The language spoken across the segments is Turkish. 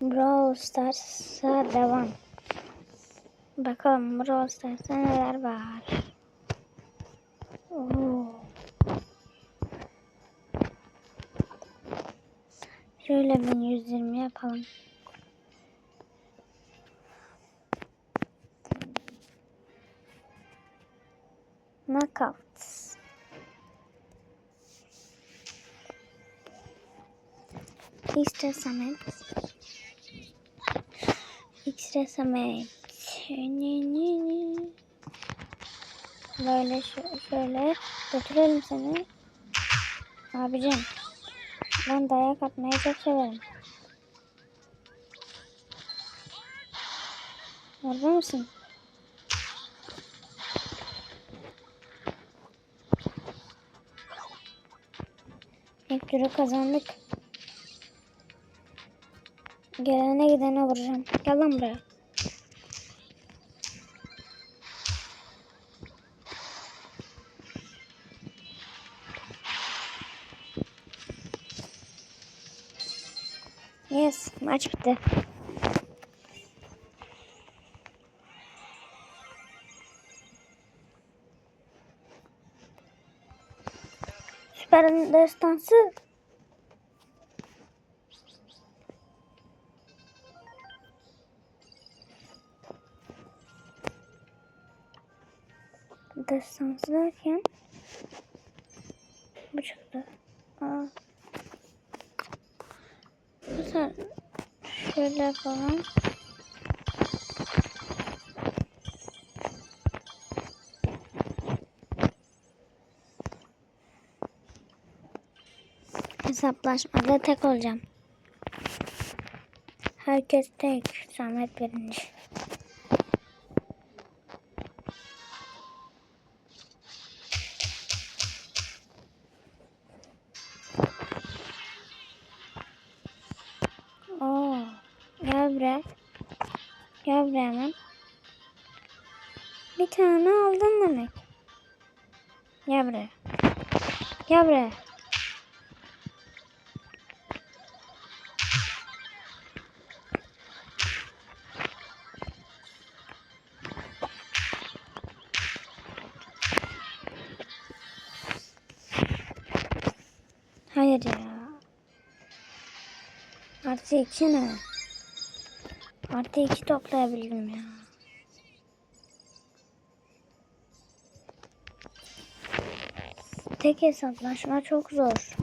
Brawl Stars'a devam. Bakalım Brawl Stars'ta neler var. Oo. Şöyle 1120 yapalım. Knockouts. Easter Summit. Easter Summit. Böyle şö- şöyle götürelim seni. Abicim. Ben dayak atmayı çok severim. Orada mısın? Turu kazandık. Gelene gidene vuracağım. Gel lan buraya. Yes, maç bitti. Süper destansı destansı derken bu çıktı. Aa. Mesela şöyle yapalım. Hesaplaşmada tek olacağım. Herkes tek. Samet birinci. Gel. Bir tane aldın demek. Gel buraya. Gel buraya. Hayır ya. Artı iki? Artı iki toplayabildim ya. Tek hesaplaşma çok zor.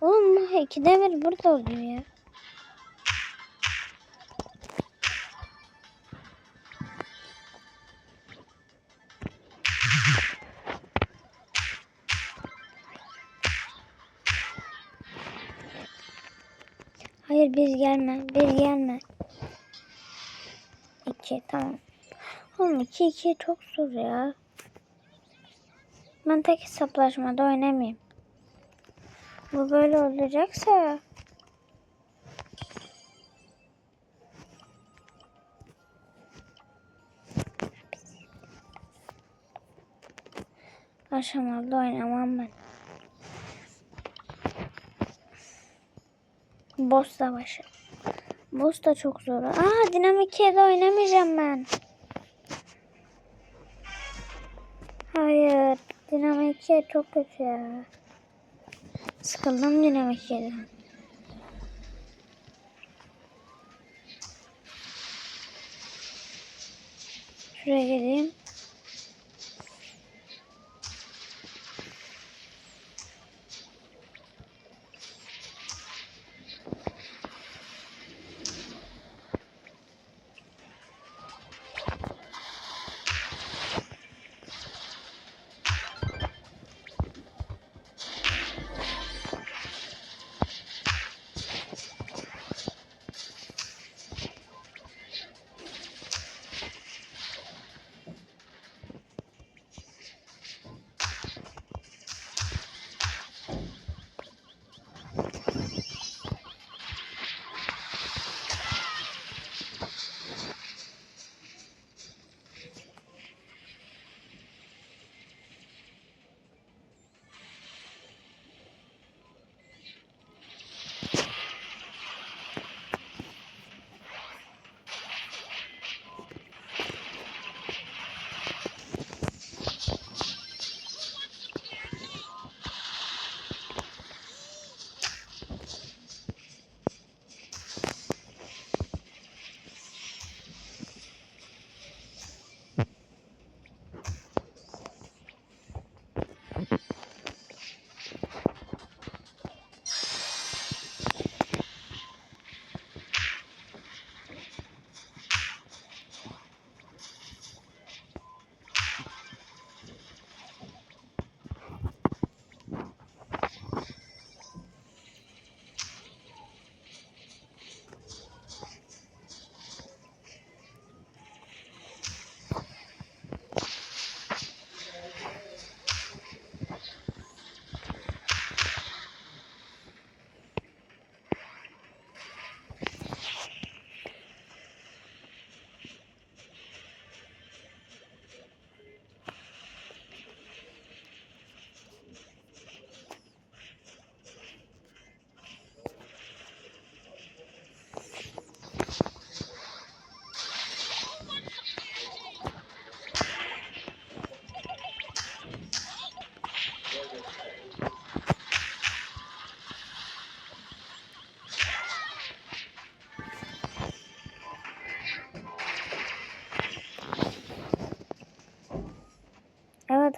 Oğlum bu ikide bir burada oluyor ya. Hayır bir gelme. Bir gelme. İki tamam. Oğlum iki iki çok zor ya. Ben tek hesaplaşmada oynamayayım. Bu böyle olacaksa aşamalı oynamam ben. Boss savaşı. Boss da çok zor. Aa dinamik de oynamayacağım ben. Hayır. Dinamik çok kötü ya. Sıkıldım dinamik yerden. Şuraya geleyim.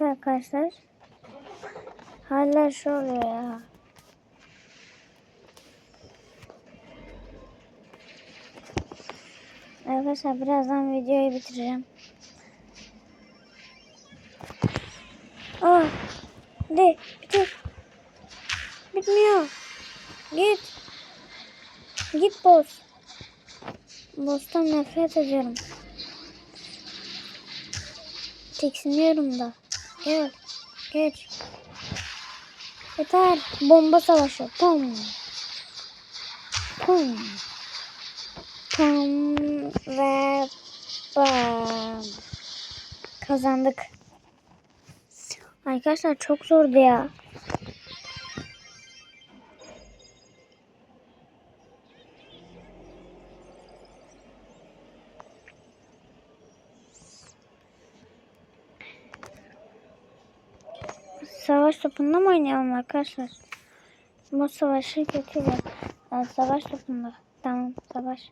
Evet arkadaşlar. Hala şu oluyor ya. Arkadaşlar birazdan videoyu bitireceğim. Aa, de bitir. Bitmiyor. Git. Git boss. Boss'tan nefret ediyorum. Tiksiniyorum da. Gel. Geç. Yeter. Bomba savaşı. Pum. Pum. Pum ve bam. Kazandık. Arkadaşlar çok zordu ya. Topunda mı oynayalım arkadaşlar? Bu savaşı ya. Aa, Savaş topunda. Tamam savaş.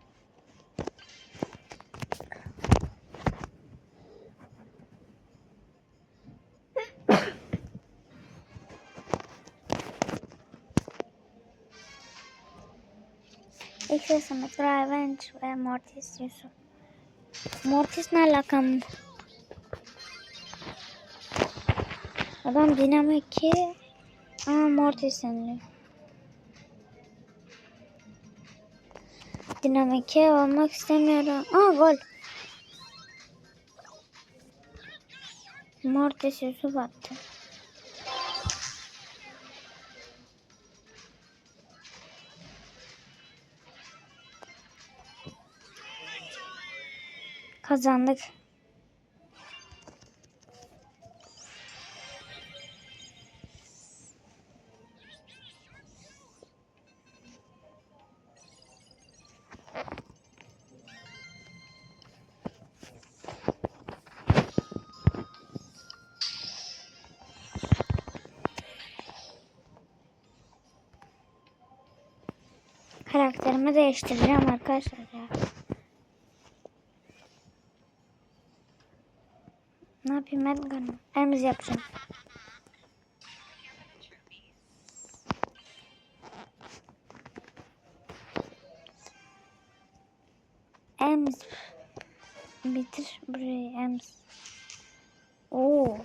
İlk sesimiz Revenge ve Mortis Yusuf. Mortis ne alakam? Adam dinamik ki ama Mortis deniliyor. Dinamik olmak istemiyorum. Aa gol. Mortis Yusuf attı. Kazandık. Karakterimi değiştireceğim arkadaşlar ya. Ne yapayım Edgar mı? Emz yapacağım. Ems. Bitir burayı Ems. Oo.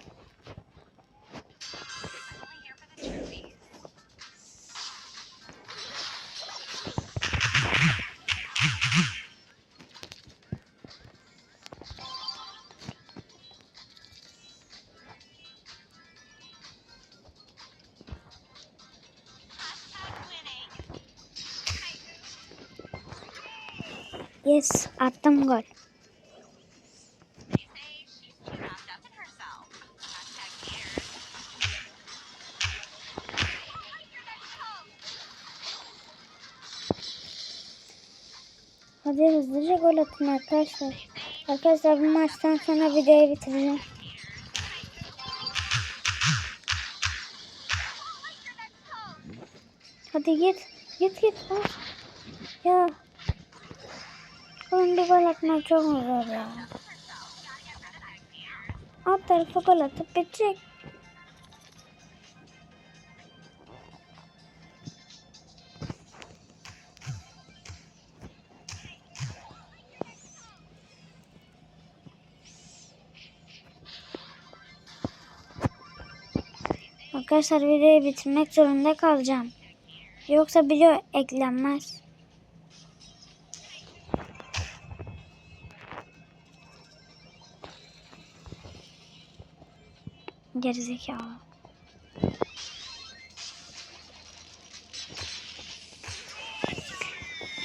Yes, attım gol. Hadi hızlıca gol atın arkadaşlar. Arkadaşlar bu maçtan sonra videoyu bitireceğim. Hadi git. Git git. Ah. Ya. Oğlum bir gol atmak çok zor ya? Alt tarafa gol atıp bitecek. Arkadaşlar videoyu bitirmek zorunda kalacağım. Yoksa video eklenmez. Gerizekalı.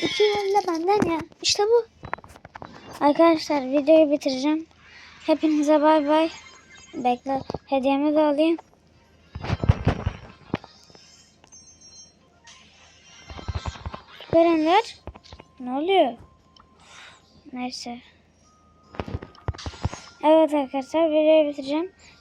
İki yolla benden ya. İşte bu. Arkadaşlar videoyu bitireceğim. Hepinize bay bay. Bekle. Hediyemi de alayım. Görenler. Ne oluyor? Neyse. Evet arkadaşlar videoyu bitireceğim.